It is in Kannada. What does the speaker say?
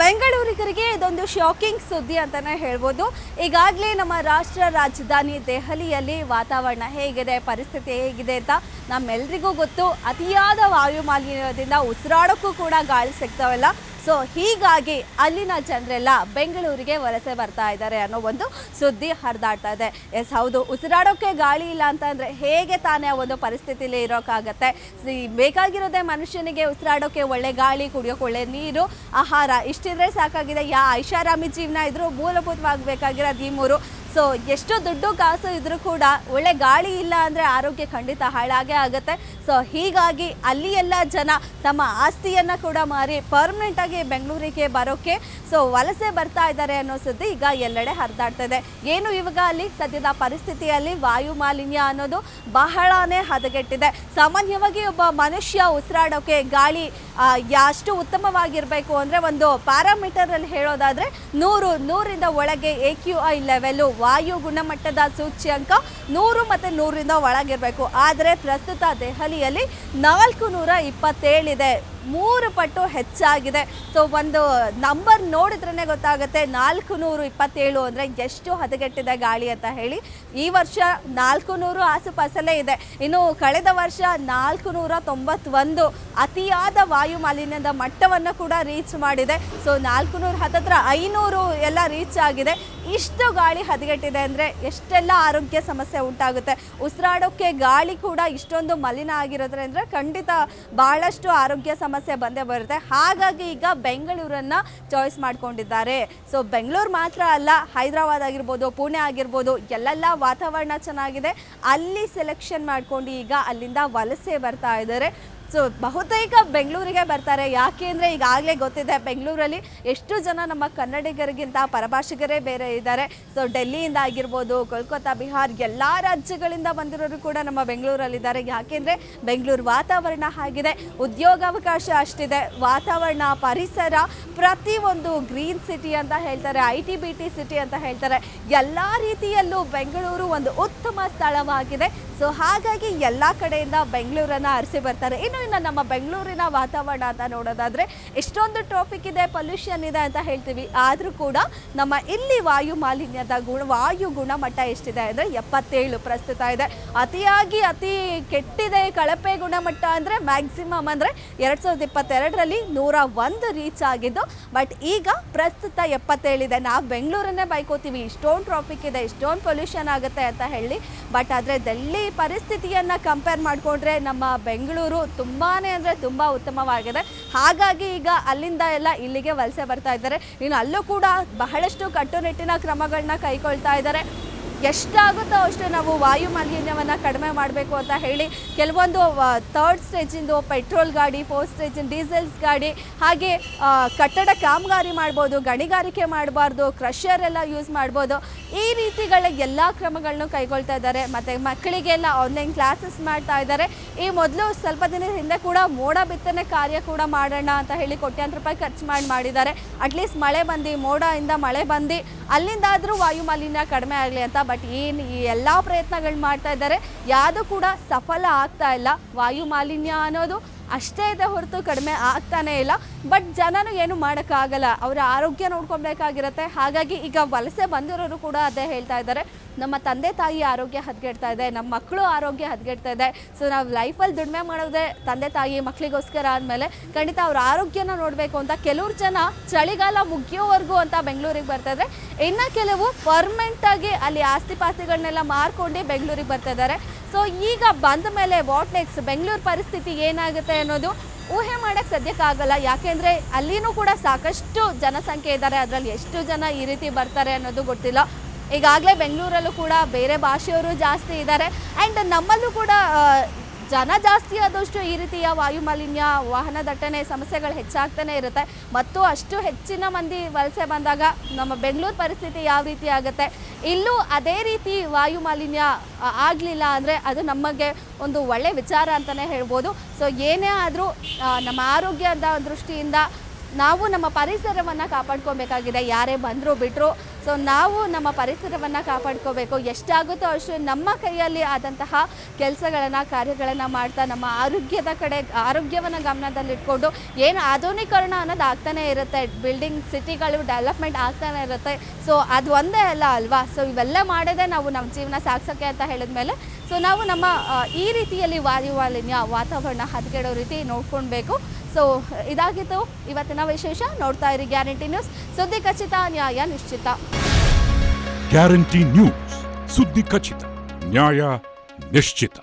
ಬೆಂಗಳೂರಿಗರಿಗೆ ಇದೊಂದು ಶಾಕಿಂಗ್ ಸುದ್ದಿ ಅಂತಾನೆ ಹೇಳ್ಬೋದು. ಈಗಾಗಲೇ ನಮ್ಮ ರಾಷ್ಟ್ರ ರಾಜಧಾನಿ ದೆಹಲಿಯಲ್ಲಿ ವಾತಾವರಣ ಹೇಗಿದೆ, ಪರಿಸ್ಥಿತಿ ಹೇಗಿದೆ ಅಂತ ನಮ್ಮೆಲ್ರಿಗೂ ಗೊತ್ತು. ಅತಿಯಾದ ವಾಯು ಮಾಲಿನ್ಯದಿಂದ ಉಸಿರಾಡೋಕ್ಕೂ ಕೂಡ ಗಾಳಿ ಸಿಗ್ತಾವಲ್ಲ. ಸೊ ಹೀಗಾಗಿ ಅಲ್ಲಿನ ಜನರೆಲ್ಲ ಬೆಂಗಳೂರಿಗೆ ವಲಸೆ ಬರ್ತಾ ಇದ್ದಾರೆ ಅನ್ನೋ ಒಂದು ಸುದ್ದಿ ಹರಿದಾಡ್ತಾ ಇದೆ. ಎಸ್, ಹೌದು ಉಸಿರಾಡೋಕ್ಕೆ ಗಾಳಿ ಇಲ್ಲ ಅಂತಂದ್ರೆ ಹೇಗೆ ತಾನೇ ಆ ಒಂದು ಪರಿಸ್ಥಿತಿಲಿ ಇರೋಕ್ಕಾಗತ್ತೆ ಬೇಕಾಗಿರೋದೇ ಮನುಷ್ಯನಿಗೆ ಉಸಿರಾಡೋಕ್ಕೆ ಒಳ್ಳೆ ಗಾಳಿ, ಕುಡಿಯೋಕೆ ಒಳ್ಳೆ ನೀರು, ಆಹಾರ, ಇಷ್ಟಿದ್ರೆ ಸಾಕಾಗಿದೆ. ಯಾ ಐಷಾರಾಮಿ ಜೀವನ ಇದ್ರೂ ಮೂಲಭೂತವಾಗಿ ಬೇಕಾಗಿರೋದು ಈ ಮೂರು. ಸೊ ಎಷ್ಟು ದುಡ್ಡು ಕಾಸು ಇದ್ರೂ ಕೂಡ ಒಳ್ಳೆ ಗಾಳಿ ಇಲ್ಲ ಅಂದರೆ ಆರೋಗ್ಯ ಖಂಡಿತ ಹಾಳಾಗೇ ಆಗುತ್ತೆ. ಸೊ ಹೀಗಾಗಿ ಅಲ್ಲಿ ಎಲ್ಲ ಜನ ತಮ್ಮ ಆಸ್ತಿಯನ್ನು ಕೂಡ ಮಾರಿ ಪರ್ಮನೆಂಟಾಗಿ ಬೆಂಗಳೂರಿಗೆ ಬರೋಕ್ಕೆ ಸೊ ವಲಸೆ ಬರ್ತಾ ಇದ್ದಾರೆ ಅನ್ನೋ ಸುದ್ದಿ ಈಗ ಎಲ್ಲೆಡೆ ಹರಿದಾಡ್ತಾ ಇದೆ ಏನು ಇವಾಗ ಅಲ್ಲಿ ಸದ್ಯದ ಪರಿಸ್ಥಿತಿಯಲ್ಲಿ ವಾಯು ಮಾಲಿನ್ಯ ಅನ್ನೋದು ಬಹಳನೇ ಹದಗೆಟ್ಟಿದೆ. ಸಾಮಾನ್ಯವಾಗಿ ಒಬ್ಬ ಮನುಷ್ಯ ಉಸಿರಾಡೋಕೆ ಗಾಳಿ ಎಷ್ಟು ಉತ್ತಮವಾಗಿರಬೇಕು ಅಂದರೆ ಒಂದು ಪ್ಯಾರಾಮೀಟರಲ್ಲಿ ಹೇಳೋದಾದರೆ ನೂರು, ನೂರಿಂದ ಒಳಗೆ ಎ ಕ್ಯೂ ಐ ಲೆವೆಲು ವಾಯು ಗುಣಮಟ್ಟದ ಸೂಚ್ಯಂಕ ನೂರು ಮತ್ತು ನೂರರಿಂದ ಒಳಗಿರಬೇಕು. ಆದರೆ ಪ್ರಸ್ತುತ ದೆಹಲಿಯಲ್ಲಿ ನಾಲ್ಕು ನೂರ ಇಪ್ಪತ್ತೇಳಿದೆ. ಮೂರು ಪಟ್ಟು ಹೆಚ್ಚಾಗಿದೆ. ಸೊ ಒಂದು ನಂಬರ್ ನೋಡಿದ್ರೇ ಗೊತ್ತಾಗುತ್ತೆ. ನಾಲ್ಕು ನೂರು ಇಪ್ಪತ್ತೇಳು ಅಂದರೆ ಎಷ್ಟು ಹದಗೆಟ್ಟಿದೆ ಗಾಳಿ ಅಂತ ಹೇಳಿ. ಈ ವರ್ಷ ನಾಲ್ಕು ನೂರು ಆಸುಪಾಸಲ್ಲೇ ಇದೆ. ಇನ್ನು ಕಳೆದ ವರ್ಷ ನಾಲ್ಕು ನೂರ ತೊಂಬತ್ತೊಂದು ಅತಿಯಾದ ವಾಯು ಮಾಲಿನ್ಯದ ಮಟ್ಟವನ್ನು ಕೂಡ ರೀಚ್ ಮಾಡಿದೆ. ಸೊ ನಾಲ್ಕು ನೂರು ಹತ್ತತ್ರ ಐನೂರು ಎಲ್ಲ ರೀಚ್ ಆಗಿದೆ. ಇಷ್ಟು ಗಾಳಿ ಹದಗೆಟ್ಟಿದೆ ಅಂದರೆ ಎಷ್ಟೆಲ್ಲ ಆರೋಗ್ಯ ಸಮಸ್ಯೆ ಉಂಟಾಗುತ್ತೆ. ಉಸಿರಾಡೋಕ್ಕೆ ಗಾಳಿ ಕೂಡ ಇಷ್ಟೊಂದು ಮಲಿನ ಆಗಿರೋದ್ರಿಂದ ಖಂಡಿತ ಭಾಳಷ್ಟು ಆರೋಗ್ಯ ಸಮಸ್ಯೆ ಬಂದೇ ಬರುತ್ತೆ. ಹಾಗಾಗಿ ಈಗ ಬೆಂಗಳೂರನ್ನು ಚಾಯ್ಸ್ ಮಾಡ್ಕೊಂಡಿದ್ದಾರೆ. ಸೊ ಬೆಂಗಳೂರು ಮಾತ್ರ ಅಲ್ಲ, ಹೈದರಾಬಾದ್ ಆಗಿರ್ಬೋದು, ಪುಣೆ ಆಗಿರ್ಬೋದು, ಎಲ್ಲೆಲ್ಲ ವಾತಾವರಣ ಚೆನ್ನಾಗಿದೆ. ಅಲ್ಲಿ ಸೆಲೆಕ್ಷನ್ ಮಾಡ್ಕೊಂಡು ಈಗ ಅಲ್ಲಿಂದ ವಲಸೆ ಬರ್ತಾ ಇದ್ದಾರೆ. ಸೊ ಬಹುತೇಕ ಬೆಂಗಳೂರಿಗೆ ಬರ್ತಾರೆ. ಯಾಕೆ ಅಂದರೆ ಈಗಾಗಲೇ ಗೊತ್ತಿದೆ, ಬೆಂಗಳೂರಲ್ಲಿ ಎಷ್ಟು ಜನ ನಮ್ಮ ಕನ್ನಡಿಗರಿಗಿಂತ ಪರಭಾಷಿಗರೇ ಬೇರೆ ಇದ್ದಾರೆ. ಸೊ ಡೆಲ್ಲಿಯಿಂದ ಆಗಿರ್ಬೋದು ಕೋಲ್ಕತ್ತಾ ಬಿಹಾರ್, ಎಲ್ಲ ರಾಜ್ಯಗಳಿಂದ ಬಂದಿರೋರು ಕೂಡ ನಮ್ಮ ಬೆಂಗಳೂರಲ್ಲಿದ್ದಾರೆ. ಯಾಕೆಂದರೆ ಬೆಂಗಳೂರು ವಾತಾವರಣ ಆಗಿದೆ. ಉದ್ಯೋಗಾವಕಾಶ ಅಷ್ಟಿದೆ. ವಾತಾವರಣ, ಪರಿಸರ ಪ್ರತಿಯೊಂದು ಗ್ರೀನ್ ಸಿಟಿ ಅಂತ ಹೇಳ್ತಾರೆ, I T B T city ಅಂತ ಹೇಳ್ತಾರೆ. ಎಲ್ಲ ರೀತಿಯಲ್ಲೂ ಬೆಂಗಳೂರು ಒಂದು ಉತ್ತಮ ಸ್ಥಳವಾಗಿದೆ. ಸೊ ಹಾಗಾಗಿ ಎಲ್ಲ ಕಡೆಯಿಂದ ಬೆಂಗಳೂರನ್ನು ಅರಸಿ ಬರ್ತಾರೆ. ಇನ್ನು ಇನ್ನು ನಮ್ಮ ಬೆಂಗಳೂರಿನ ವಾತಾವರಣ ಅಂತ ನೋಡೋದಾದರೆ ಎಷ್ಟೊಂದು ಟ್ರಾಫಿಕ್ ಇದೆ ಪೊಲ್ಯೂಷನ್ ಇದೆ ಅಂತ ಹೇಳ್ತೀವಿ. ಆದರೂ ಕೂಡ ನಮ್ಮ ಇಲ್ಲಿ ವಾಯು ಮಾಲಿನ್ಯದ ಗುಣ, ವಾಯು ಗುಣಮಟ್ಟ ಎಷ್ಟಿದೆ ಅಂದರೆ ಎಪ್ಪತ್ತೇಳು ಪ್ರಸ್ತುತ ಇದೆ. ಅತಿಯಾಗಿ ಅತಿ ಕೆಟ್ಟಿದೆ ಕಳಪೆ ಗುಣಮಟ್ಟ ಅಂದರೆ ಮ್ಯಾಕ್ಸಿಮಮ್ ಅಂದರೆ ಎರಡು ಸಾವಿರದ ಇಪ್ಪತ್ತೆರಡರಲ್ಲಿ ನೂರ ಒಂದು ರೀಚ್ ಆಗಿದ್ದು ಬಟ್ ಈಗ ಪ್ರಸ್ತುತ ಎಪ್ಪತ್ತೇಳಿದೆ ನಾವು ಬೆಂಗಳೂರನ್ನೇ ಬೈಕೋತೀವಿ. ಇಷ್ಟೊಂದು ಟ್ರಾಫಿಕ್ ಇದೆ, ಇಷ್ಟೊಂದು ಪೊಲ್ಯೂಷನ್ ಆಗುತ್ತೆ ಅಂತ ಹೇಳಿ. ಬಟ್ ಆದರೆ ಡೆಲ್ಲಿ ಪರಿಸ್ಥಿತಿಯನ್ನು ಕಂಪೇರ್ ಮಾಡಿಕೊಂಡ್ರೆ ನಮ್ಮ ಬೆಂಗಳೂರು ತುಂಬಾ ಅಂದರೆ ತುಂಬ ಉತ್ತಮವಾಗಿದೆ. ಹಾಗಾಗಿ ಈಗ ಅಲ್ಲಿಂದ ಎಲ್ಲ ಇಲ್ಲಿಗೆ ವಲಸೆ ಬರ್ತಾ ಇದ್ದಾರೆ. ಇನ್ನು ಅಲ್ಲೂ ಕೂಡ ಬಹಳಷ್ಟು ಕಟ್ಟುನಿಟ್ಟಿನ ಕ್ರಮಗಳನ್ನ ಕೈಗೊಳ್ತಾ ಇದ್ದಾರೆ. ಎಷ್ಟಾಗುತ್ತೋ ಅಷ್ಟು ನಾವು ವಾಯು ಮಾಲಿನ್ಯವನ್ನು ಕಡಿಮೆ ಮಾಡಬೇಕು ಅಂತ ಹೇಳಿ ಕೆಲವೊಂದು ಥರ್ಡ್ ಸ್ಟೇಜಿಂದು ಪೆಟ್ರೋಲ್ ಗಾಡಿ ಫೋರ್ತ್ ಸ್ಟೇಜಿನ ಡೀಸೆಲ್ಸ್ ಗಾಡಿ, ಹಾಗೆ ಕಟ್ಟಡ ಕಾಮಗಾರಿ ಮಾಡ್ಬೋದು, ಗಣಿಗಾರಿಕೆ ಮಾಡಬಾರ್ದು ಕ್ರಷರ್ ಎಲ್ಲ ಯೂಸ್ ಮಾಡ್ಬೋದು, ಈ ರೀತಿಗಳ ಎಲ್ಲ ಕ್ರಮಗಳನ್ನು ಕೈಗೊಳ್ತಾ ಇದ್ದಾರೆ. ಮತ್ತು ಮಕ್ಕಳಿಗೆಲ್ಲ ಆನ್ಲೈನ್ ಕ್ಲಾಸಸ್ ಮಾಡ್ತಾ ಇದ್ದಾರೆ. ಈ ಮೊದಲು ಸ್ವಲ್ಪ ದಿನದ ಹಿಂದೆ ಕೂಡ ಮೋಡ ಬಿತ್ತನೆ ಕಾರ್ಯ ಕೂಡ ಮಾಡೋಣ ಅಂತ ಹೇಳಿ ಕೋಟ್ಯಾಂತರ ರೂಪಾಯಿ ಖರ್ಚು ಮಾಡಿ ಮಾಡಿದ್ದಾರೆ. ಅಟ್ಲೀಸ್ಟ್ ಮಳೆ ಬಂದು, ಮೋಡದಿಂದ ಮಳೆ ಬಂದು, ಅಲ್ಲಿಂದಾದರೂ ವಾಯು ಮಾಲಿನ್ಯ ಕಡಿಮೆ ಆಗಲಿ ಅಂತ ಬಟ್ ಏನು ಈ ಎಲ್ಲ ಪ್ರಯತ್ನಗಳು ಮಾಡ್ತಾ ಇದ್ದಾರೆ, ಯಾವುದು ಕೂಡ ಸಫಲ ಆಗ್ತಾ ಇಲ್ಲ. ವಾಯು ಮಾಲಿನ್ಯ ಅನ್ನೋದು ಅಷ್ಟೇ ಇದೆ ಹೊರತು ಕಡಿಮೆ ಆಗ್ತಾನೇ ಇಲ್ಲ. ಬಟ್ ಜನನು ಏನು ಮಾಡೋಕ್ಕಾಗಲ್ಲ. ಅವರ ಆರೋಗ್ಯ ನೋಡ್ಕೊಬೇಕಾಗಿರುತ್ತೆ ಹಾಗಾಗಿ ಈಗ ವಲಸೆ ಬಂದಿರೋರು ಕೂಡ ಅದೇ ಹೇಳ್ತಾ ಇದ್ದಾರೆ. ನಮ್ಮ ತಂದೆ ತಾಯಿ ಆರೋಗ್ಯ ಹದಗೆಡ್ತಾ ಇದೆ, ನಮ್ಮ ಮಕ್ಕಳು ಆರೋಗ್ಯ ಹದಗೆಡ್ತಾ ಇದೆ. ಸೊ ನಾವು ಲೈಫಲ್ಲಿ ದುಡಿಮೆ ಮಾಡೋದೇ ತಂದೆ ತಾಯಿ ಮಕ್ಕಳಿಗೋಸ್ಕರ ಆದಮೇಲೆ ಖಂಡಿತ ಅವ್ರ ಆರೋಗ್ಯನ ನೋಡಬೇಕು ಅಂತ ಕೆಲವ್ರು ಜನ ಚಳಿಗಾಲ ಮುಗಿಯೋವರೆಗೂ ಅಂತ ಬೆಂಗಳೂರಿಗೆ ಬರ್ತಾ ಇದ್ದಾರೆ ಇನ್ನು ಕೆಲವು ಪರ್ಮನೆಂಟಾಗಿ ಅಲ್ಲಿ ಆಸ್ತಿ ಪಾಸ್ತಿಗಳನ್ನೆಲ್ಲ ಮಾರ್ಕೊಂಡು ಬೆಂಗಳೂರಿಗೆ ಬರ್ತಾ ಇದ್ದಾರೆ. ಸೊ ಈಗ ಬಂದ ಮೇಲೆ ವಾಟ್ ನೆಕ್ಸ್ಟ್ ಬೆಂಗಳೂರು ಪರಿಸ್ಥಿತಿ ಏನಾಗುತ್ತೆ ಅನ್ನೋದು ಊಹೆ ಮಾಡೋಕ್ಕೆ ಸದ್ಯಕ್ಕಾಗಲ್ಲ. ಯಾಕೆಂದರೆ ಅಲ್ಲಿನೂ ಕೂಡ ಸಾಕಷ್ಟು ಜನಸಂಖ್ಯೆ ಇದ್ದಾರೆ. ಅದರಲ್ಲಿ ಎಷ್ಟು ಜನ ಈ ರೀತಿ ಬರ್ತಾರೆ ಅನ್ನೋದು ಗೊತ್ತಿಲ್ಲ. ಈಗಾಗಲೇ ಬೆಂಗಳೂರಲ್ಲೂ ಕೂಡ ಬೇರೆ ಭಾಷೆಯವರು ಜಾಸ್ತಿ ಇದ್ದಾರೆ. ಆ್ಯಂಡ್ ನಮ್ಮಲ್ಲೂ ಕೂಡ ಜನ ಜಾಸ್ತಿ ಆದಷ್ಟು ಈ ರೀತಿಯ ವಾಯುಮಾಲಿನ್ಯ ವಾಹನ ದಟ್ಟಣೆ ಸಮಸ್ಯೆಗಳು ಹೆಚ್ಚಾಗ್ತಾನೆ ಇರುತ್ತೆ. ಮತ್ತು ಅಷ್ಟು ಹೆಚ್ಚಿನ ಮಂದಿ ವಲಸೆ ಬಂದಾಗ ನಮ್ಮ ಬೆಂಗಳೂರು ಪರಿಸ್ಥಿತಿ ಯಾವ ರೀತಿ ಆಗುತ್ತೆ? ಇಲ್ಲೂ ಅದೇ ರೀತಿ ವಾಯು ಮಾಲಿನ್ಯ ಆಗಲಿಲ್ಲ ಅಂದರೆ ಅದು ನಮಗೆ ಒಂದು ಒಳ್ಳೆ ವಿಚಾರ ಅಂತಲೇ ಹೇಳ್ಬೋದು. ಸೊ ಏನೇ ಆದರೂ ನಮ್ಮ ಆರೋಗ್ಯದ ದೃಷ್ಟಿಯಿಂದ ನಾವು ನಮ್ಮ ಪರಿಸರವನ್ನು ಕಾಪಾಡ್ಕೊಬೇಕಾಗಿದೆ. ಯಾರೇ ಬಂದರೂ ಬಿಟ್ಟರು ಸೊ ನಾವು ನಮ್ಮ ಪರಿಸರವನ್ನು ಕಾಪಾಡ್ಕೋಬೇಕು. ಎಷ್ಟಾಗುತ್ತೋ ಅಷ್ಟು ನಮ್ಮ ಕೈಯಲ್ಲಿ ಆದಂತಹ ಕೆಲಸಗಳನ್ನು, ಕಾರ್ಯಗಳನ್ನು ಮಾಡ್ತಾ ನಮ್ಮ ಆರೋಗ್ಯದ ಕಡೆ, ಆರೋಗ್ಯವನ್ನು ಗಮನದಲ್ಲಿಟ್ಕೊಂಡು ಏನು ಆಧುನೀಕರಣ ಅನ್ನೋದು ಆಗ್ತಾನೆ ಇರುತ್ತೆ. ಬಿಲ್ಡಿಂಗ್ ಸಿಟಿಗಳು ಡೆವಲಪ್ಮೆಂಟ್ ಆಗ್ತಾನೆ ಇರುತ್ತೆ. ಸೊ ಅದು ಒಂದೇ ಅಲ್ಲ ಅಲ್ವಾ? ಸೊ ಇವೆಲ್ಲ ಮಾಡೋದೇ ನಾವು ನಮ್ಮ ಜೀವನ ಸಾಗ್ಸೋಕ್ಕೆ ಅಂತ ಹೇಳಿದ್ಮೇಲೆ ಸೊ ನಾವು ನಮ್ಮ ಈ ರೀತಿಯಲ್ಲಿ ವಾಯು ಮಾಲಿನ್ಯ ವಾತಾವರಣ ಹದಗೆಡೋ ರೀತಿ ನೋಡ್ಕೊಳ್ಬೇಕು ಸೊ ಇದಾಗಿತ್ತು ಇವತ್ತಿನ ವಿಶೇಷ. ನೋಡ್ತಾ ಇರಿ ಗ್ಯಾರಂಟಿ ನ್ಯೂಸ್. ಸುದ್ದಿ ಖಚಿತ, ನ್ಯಾಯ ನಿಶ್ಚಿತ. Guarantee news. ಸುದ್ದಿ ಖಚಿತ, ನ್ಯಾಯ ನಿಶ್ಚಿತ.